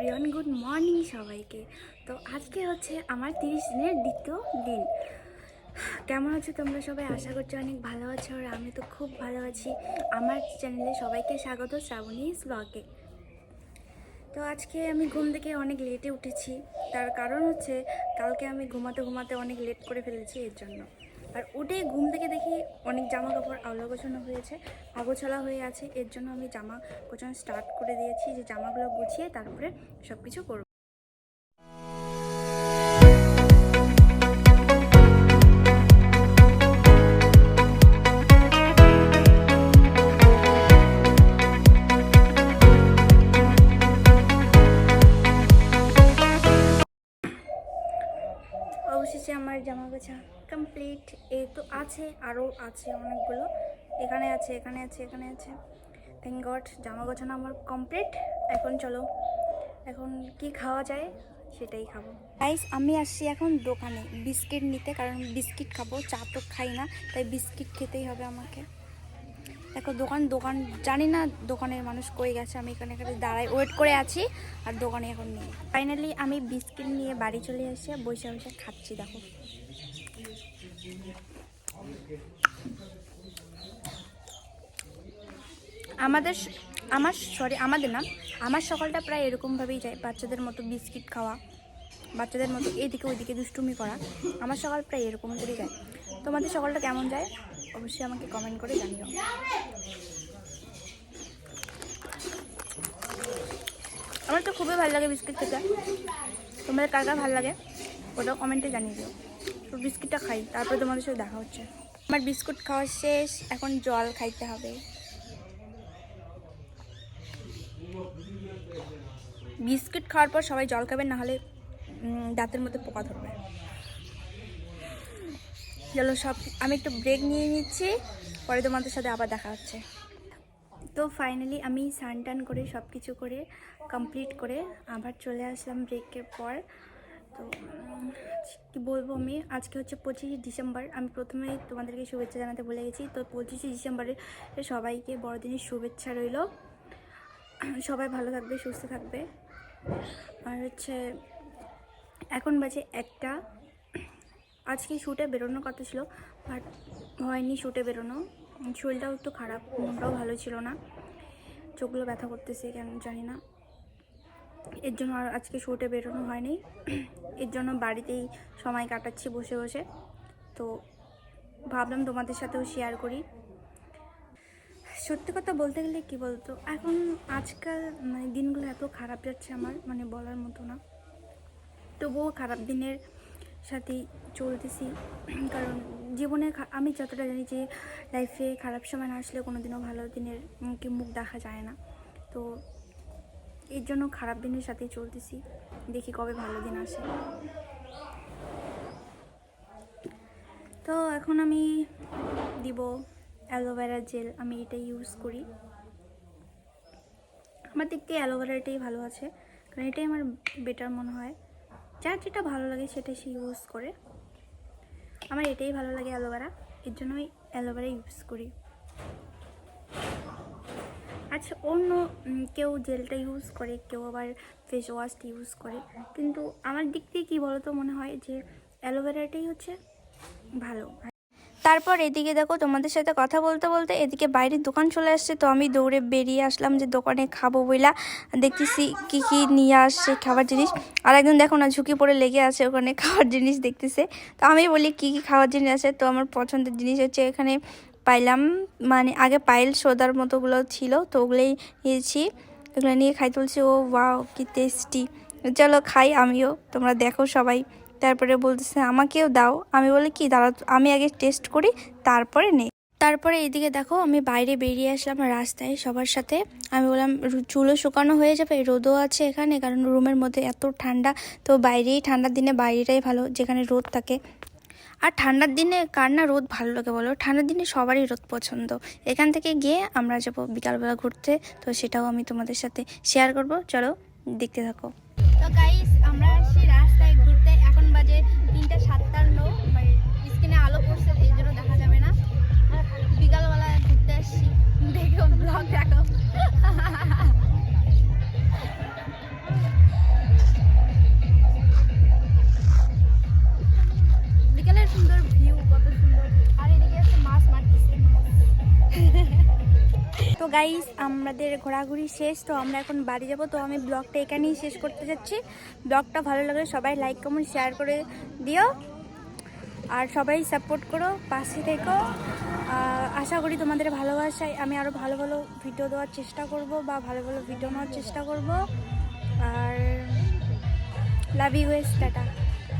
Everyone good morning সবাইকে। তো আজকে হচ্ছে আমার তিরিশ দিনের দ্বিতীয় দিন। কেমন আছো তোমরা সবাই? আশা করছি অনেক ভালো আছো আর আমি তো খুব ভালো আছি। আমার চ্যানেলে সবাইকে স্বাগত শ্রাবণী ব্লগে তো আজকে আমি ঘুম থেকে অনেক লেটে উঠেছি। তার কারণ হচ্ছে কালকে আমি ঘুমাতে ঘুমাতে অনেক লেট করে ফেলেছি এর জন্য। আর উঠে ঘুম থেকে দেখি অনেক জামা কাপড় আলো গোছানো হয়েছে আগোছালা হয়ে আছে। এর জন্য আমি জামা গোছানো স্টার্ট করে দিয়েছি যে জামাগুলো গুছিয়ে তারপরে সব কিছু করব। জামা গোছা কমপ্লিট এই তো আছে, আরও আছে অনেকগুলো। এখানে আছে এখানে আছে এখানে আছে। থ্যাংক গড জামা গোছানো আমার কমপ্লিট এখন চলো, এখন কি খাওয়া যায় সেটাই খাব। গাইস আমি আসছি এখন দোকানে বিস্কিট নিতে, কারণ বিস্কিট খাব, চা তো খাই না, তাই বিস্কিট খেতেই হবে আমাকে। দেখো, দোকান দোকান, জানি না দোকানের মানুষ কই গেছে, আমি এখানে এখানে দাঁড়াই ওয়েট করে আছি, আর দোকানে এখন নেই। ফাইনালি আমি বিস্কিট নিয়ে বাড়ি চলে এসে বসে বসে খাচ্ছি, দেখো। আমাদের আমার সরি আমাদের না, আমার সকালটা প্রায় এরকমভাবেই যায়, বাচ্চাদের মতো বিস্কিট খাওয়া, বাচ্চাদের মতো এদিকে ওইদিকে দুষ্টুমি করা, আমার সকাল প্রায় এরকম করেই যায়। তোমাদের সকালটা কেমন যায়? অবশ্যই আমাকে কমেন্ট করে জানিও। আমার তো খুবই ভালো লাগে বিস্কিট খেতে। তোমাদের কার কার ভালো লাগে, ওটাও কমেন্টে জানিয়ে দিও। তো বিস্কিটটা খাই, তারপরে তোমাদের সাথে দেখা হচ্ছে। আমার বিস্কুট খাওয়া শেষ, এখন জল খাইতে হবে। বিস্কিট খাওয়ার পর সবাই জল খাবেন নাহলে দাঁতের মধ্যে পোকা ধরবে। চলো সব, আমি একটু ব্রেক নিয়ে নিচ্ছি, পরে তোমাদের সাথে আবার দেখা হচ্ছে। তো ফাইনালি আমি স্নান টান করে সব কিছু করে কমপ্লিট করে আবার চলে আসলাম ব্রেকের পর। তো কি বলব আমি? আজকে হচ্ছে পঁচিশে ডিসেম্বর। আমি প্রথমেই তোমাদেরকে শুভেচ্ছা জানাতে ভুলে গেছি। তো পঁচিশে ডিসেম্বরে সবাইকে বড়দিনের শুভেচ্ছা রইল। সবাই ভালো থাকবে, সুস্থ থাকবে। আর হচ্ছে, এখন বাজে একটা। আজকে শ্যুটে বেরোনোর কথা ছিল বাট হয়নি শ্যুটে বেরোনো। শরীরটাও একটু খারাপ, মনটাও ভালো ছিল না। চোখগুলো ব্যথা করতেছে কেন জানি না। এর জন্য আর আজকে শ্যুটে বেরোনো হয়নি। এর জন্য বাড়িতেই সময় কাটাচ্ছি বসে বসে। তো ভাবলাম তোমাদের সাথেও শেয়ার করি। সত্যি কথা বলতে গেলে কি বলতো, এখন আজকাল মানে দিনগুলো এত খারাপ যাচ্ছে আমার মানে বলার মতো না। তবুও খারাপ দিনের সাথেই চলতেছি। কারণ জীবনে আমি যতটা জানি যে লাইফে খারাপ সময় না আসলে কোনো দিনও ভালো দিনের কি মুখ দেখা যায় না। তো এর জন্য খারাপ দিনের সাথেই চলতেছি। দেখি কবে ভালো দিন আসে। তো এখন আমি দিব অ্যালোভেরা জেল আমি এটা ইউজ করি। আমার দিক থেকে অ্যালোভেরাটাই ভালো আছে, কারণ এটাই আমার বেটার মনে হয়। যার যেটা ভালো লাগে সেটা সে ইউজ করে। আমার এটাই ভালো লাগে অ্যালোভেরা। এর জন্য আমি অ্যালোভেরা ইউজ করি। আচ্ছা অন্য কেউ জেলটা ইউজ করে, কেউ আবার ফেস ওয়াশটা ইউজ করে। কিন্তু আমার দিক থেকে কী বলতো মনে হয় যে অ্যালোভেরাটাই হচ্ছে ভালো। তারপর এদিকে দেখো তোমাদের সাথে কথা বলতে বলতে এদিকে বাইরের দোকান চলে আসছে। তো আমি দৌড়ে বেরিয়ে আসলাম যে দোকানে খাব বইলা। দেখতেছি কি কি নিয়ে আসছে খাবার জিনিস। আর একজন দেখো না ঝুঁকি পড়ে লেগে আছে ওখানে খাবার জিনিস দেখতেছে। তো আমি বলি কি কি খাবার জিনিস আছে? তো আমার পছন্দের জিনিস হচ্ছে এখানে পাইলাম মানে আগে পাইল সোদার মতোগুলো ছিল, তো ওগুলোই নিয়েছি। এগুলো নিয়ে খাই তুলছি। ও, ওয়াও, কি টেস্টি। চলো খাই আমিও, তোমরা দেখো সবাই। তারপরে বলতেছে, আমাকেও দাও। আমি বলি, কি, দাঁড়া, আমি আগে টেস্ট করি, তারপরে নেই। তারপরে এইদিকে দেখো, আমি বাইরে বেরিয়ে আসলাম রাস্তায় সবার সাথে। আমি বললাম চুলও শুকানো হয়ে যাবে, রোদও আছে এখানে, কারণ রুমের মধ্যে এত ঠান্ডা। তো বাইরেই ঠান্ডার দিনে বাইরেটাই ভালো, যেখানে রোদ থাকে। আর ঠান্ডার দিনে কার না রোদ ভালো লাগে বলো? ঠান্ডার দিনে সবারই রোদ পছন্দ। এখান থেকে গিয়ে আমরা যাব বিকালবেলা ঘুরতে। তো সেটাও আমি তোমাদের সাথে শেয়ার করব। চলো, দেখতে থাকো। তো গাইস আমরা সেই রাস্তায় ঘুরতে এখন বাজে তিনটা লোক মানে স্ক্রিনে আলো পড়ছে গাইস আমাদের ঘোরাঘুরি শেষ, তো আমরা এখন বাড়ি যাব। তো আমি ব্লগটা এখানেই শেষ করতে যাচ্ছি। ব্লগটা ভালো লাগলে সবাই লাইক কমেন্ট শেয়ার করে দিও। আর সবাই সাপোর্ট করো, পাশে থেকো। আশা করি তোমাদের ভালোবাসায় আমি আরও ভালো ভালো ভিডিও দেওয়ার চেষ্টা করব বা ভালো ভালো ভিডিও নেওয়ার চেষ্টা করব। আর লাভ ইউ এস টাটা।